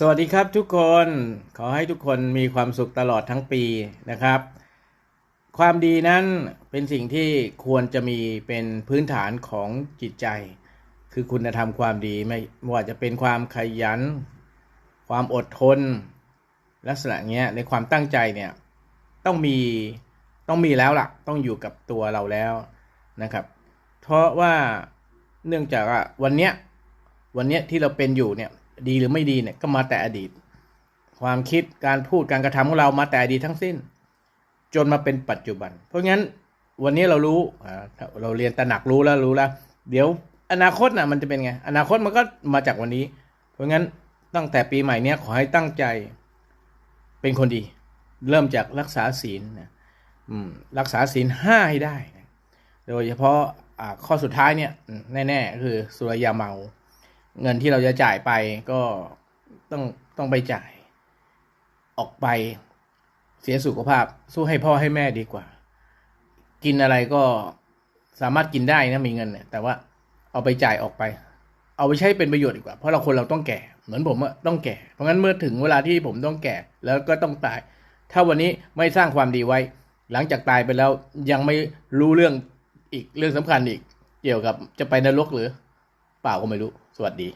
สวัสดีครับทุกคนขอให้ทุกคนมีความสุขตลอดทั้งปีนะครับ ความดีนั้นเป็นสิ่งที่ควรจะมีเป็นพื้นฐานของจิตใจ คือคุณธรรมความดีไม่ว่าจะเป็นความขยัน ความอดทน ลักษณะเนี้ยในความตั้งใจเนี่ยต้องมีต้องมีแล้วล่ะ ต้องอยู่กับตัวเราแล้วนะครับ เพราะว่าเนื่องจากวันเนี้ยวันเนี้ยที่เราเป็นอยู่เนี่ย ดีหรือไม่ดีเนี่ยก็มาแต่อดีต ความคิดการพูดการกระทำของเรามาแต่อดีตทั้งสิ้น จนมาเป็นปัจจุบัน เพราะงั้นวันนี้เรารู้อ่าเราเรียนตระหนักรู้แล้วรู้แล้ว เดี๋ยวอนาคตน่ะมันจะเป็นไง อนาคตมันก็มาจากวันนี้ เพราะงั้นตั้งแต่ปีใหม่เนี้ยขอให้ตั้งใจเป็นคนดี เริ่มจากรักษาศีลนะอืมรักษาศีลห้าให้ได้ โดยเฉพาะอ่าข้อสุดท้ายเนี่ยแน่ๆคือสุรยาเมา เงินที่เราจะจ่ายไปก็ต้องต้องไปจ่าย ออกไปเสียสุขภาพ สู้ให้พ่อให้แม่ดีกว่า กินอะไรก็สามารถกินได้นะมีเงินเนี่ยแต่ว่าเอาไปจ่ายออกไป เอาไปใช้เป็นประโยชน์ดีกว่า เพราะเราคนเราต้องแก่ เหมือนผมอะต้องแก่ เพราะงั้นเมื่อถึงเวลาที่ผมต้องแก่แล้วก็ต้องตาย ถ้าวันนี้ไม่สร้างความดีไว้ หลังจากตายไปแล้วยังไม่รู้เรื่องอีกเรื่องสำคัญอีก เกี่ยวกับจะไปนรกหรือ เปล่าก็ไม่รู้ สวัสดี